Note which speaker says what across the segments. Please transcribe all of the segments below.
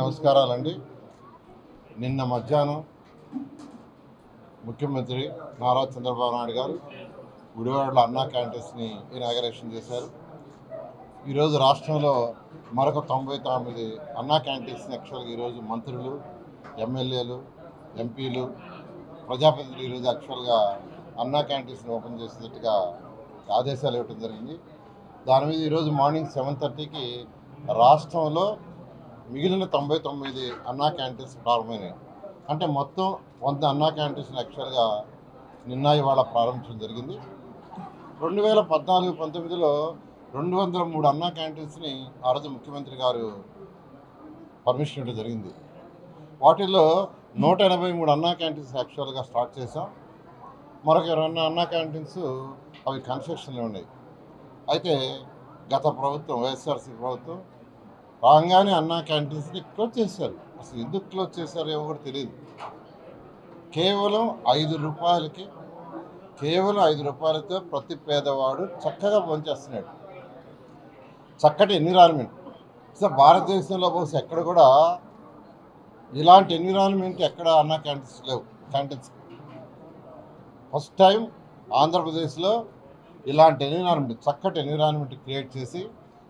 Speaker 1: నమస్కారాలండి. నిన్న మధ్యాహ్నం ముఖ్యమంత్రి నారా చంద్రబాబు నాయుడు గారు గుడివాడలో అన్నా క్యాంటీన్స్ని ఇనాగరేషన్ చేశారు. ఈరోజు రాష్ట్రంలో మరొక తొంభై తొమ్మిది అన్నా క్యాంటీన్స్ని యాక్చువల్గా ఈరోజు మంత్రులు ఎమ్మెల్యేలు ఎంపీలు ప్రజాప్రతినిధులు ఈరోజు యాక్చువల్గా అన్నా క్యాంటీన్స్ని ఓపెన్ చేసేటట్టుగా ఆదేశాలు ఇవ్వడం జరిగింది. దాని మీద ఈరోజు మార్నింగ్ సెవెన్ థర్టీకి రాష్ట్రంలో మిగిలిన తొంభై తొమ్మిది అన్నా క్యాంటీన్స్ ప్రారంభమైనాయి. అంటే మొత్తం వంద అన్నా క్యాంటీన్స్ యాక్చువల్గా నిన్న ఇవాళ ప్రారంభించడం జరిగింది. రెండు వేల పద్నాలుగు పంతొమ్మిదిలో రెండు వందల మూడు అన్నా క్యాంటీన్స్ని ఆ రోజు ముఖ్యమంత్రి గారు పర్మిషన్ ఇవ్వడం జరిగింది. వాటిల్లో నూట ఎనభై మూడు అన్నా క్యాంటీన్స్ యాక్చువల్గా స్టార్ట్ చేసాం మరొక ఇరవై అన్నా క్యాంటీన్స్ అవి కన్స్ట్రక్షన్లో ఉన్నాయి. అయితే గత ప్రభుత్వం వైఎస్ఆర్సీ ప్రభుత్వం రాగానే అన్నా క్యాంటీన్స్ని క్లోజ్ చేశారు. అసలు ఎందుకు క్లోజ్ చేశారో ఏమో కూడా తెలియదు. కేవలం ఐదు రూపాయలకి కేవలం ఐదు రూపాయలతో ప్రతి పేదవాడు చక్కగా భోంచేస్తున్నాడు చక్కటి ఎన్విరాన్మెంట్. సో భారతదేశంలో బహుశా ఎక్కడ కూడా ఇలాంటి ఎన్విరాన్మెంట్ ఎక్కడ అన్నా క్యాంటీన్స్ లేవు. క్యాంటీన్స్ ఫస్ట్ టైం ఆంధ్రప్రదేశ్లో ఇలాంటి ఎన్విరాన్మెంట్ చక్కటి ఎన్విరాన్మెంట్ క్రియేట్ చేసి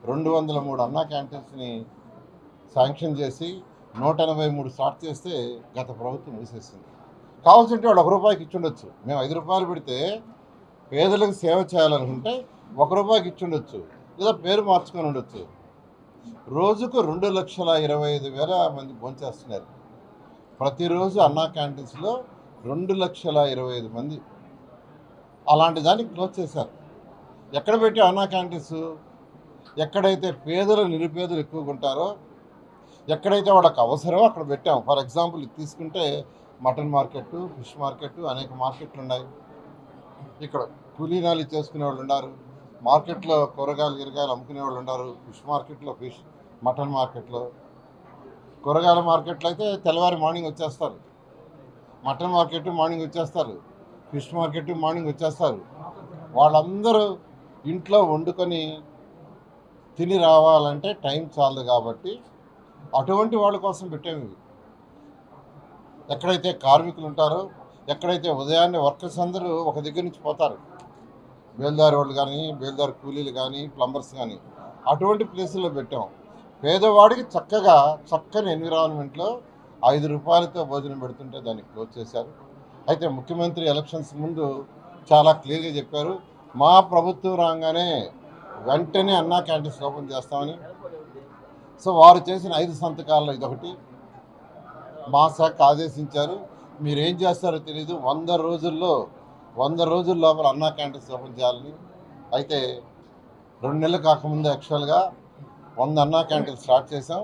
Speaker 1: రెండు వందల మూడు అన్నా క్యాంటీన్స్ని శాంక్షన్ చేసి నూట ఎనభై మూడు స్టార్ట్ చేస్తే గత ప్రభుత్వం మూసేసింది. కావాల్సింటే వాళ్ళు ఒక రూపాయికి ఇచ్చుండొచ్చు మేము ఐదు రూపాయలు పెడితే పేదలకు సేవ చేయాలనుకుంటే ఒక రూపాయికి ఇచ్చుండొచ్చు లేదా పేరు మార్చుకొని ఉండొచ్చు. రోజుకు రెండు లక్షల ఇరవై ఐదు వేల మంది భోంచేస్తున్నారు. ప్రతిరోజు అన్నా క్యాంటీన్స్లో రెండు లక్షల ఇరవై ఐదు మంది అలాంటి దానికి క్లోజ్ చేశారు. ఎక్కడ పెట్టి అన్నా క్యాంటీన్స్? ఎక్కడైతే పేదలు నిరుపేదలు ఎక్కువగా ఉంటారో ఎక్కడైతే వాళ్ళకి అవసరమో అక్కడ పెట్టాం ఫర్ ఎగ్జాంపుల్ తీసుకుంటే మటన్ మార్కెట్ ఫిష్ మార్కెట్ అనేక మార్కెట్లు ఉన్నాయి. ఇక్కడ కూలీనాలు చేసుకునే వాళ్ళు ఉన్నారు. మార్కెట్లో కూరగాయలు గిరగాయలు అమ్ముకునే వాళ్ళు ఉన్నారు. ఫిష్ మార్కెట్లో ఫిష్ మటన్ మార్కెట్లో. కూరగాయల మార్కెట్లో అయితే తెల్లవారి మార్నింగ్ వచ్చేస్తారు. మటన్ మార్కెట్ మార్నింగ్ వచ్చేస్తారు ఫిష్ మార్కెట్ మార్నింగ్ వచ్చేస్తారు. వాళ్ళందరూ ఇంట్లో వండుకొని తిని రావాలంటే టైం చాలదు కాబట్టి అటువంటి వాళ్ళ కోసం పెట్టాము ఇవి. ఎక్కడైతే కార్మికులు ఉంటారో ఎక్కడైతే ఉదయాన్నే వర్కర్స్ అందరూ ఒక దగ్గర నుంచి పోతారు బేల్దారి వాళ్ళు కానీ బేల్దారి కూలీలు కానీ ప్లంబర్స్ కానీ అటువంటి ప్లేసుల్లో పెట్టాం. పేదవాడికి చక్కగా చక్కని ఎన్విరాన్మెంట్లో ఐదు రూపాయలతో భోజనం పెడుతుంటే దాన్ని క్లోజ్ చేశారు. అయితే ముఖ్యమంత్రి ఎలక్షన్స్ ముందు చాలా క్లియర్గా చెప్పారు మా ప్రభుత్వం రాగానే వెంటనే అన్నా క్యాంటీన్స్ ఓపెన్ చేస్తామని. సో వారు చేసిన ఐదు సంతకాల్లో ఇదొకటి. మా శాఖ ఆదేశించారు మీరేం చేస్తారో తెలియదు వంద రోజుల్లో వంద రోజుల లోపల అన్నా క్యాంటీన్స్ ఓపెన్ చేయాలని. అయితే రెండు నెలలు కాకముందు యాక్చువల్గా వంద అన్నా క్యాంటీన్ స్టార్ట్ చేసాం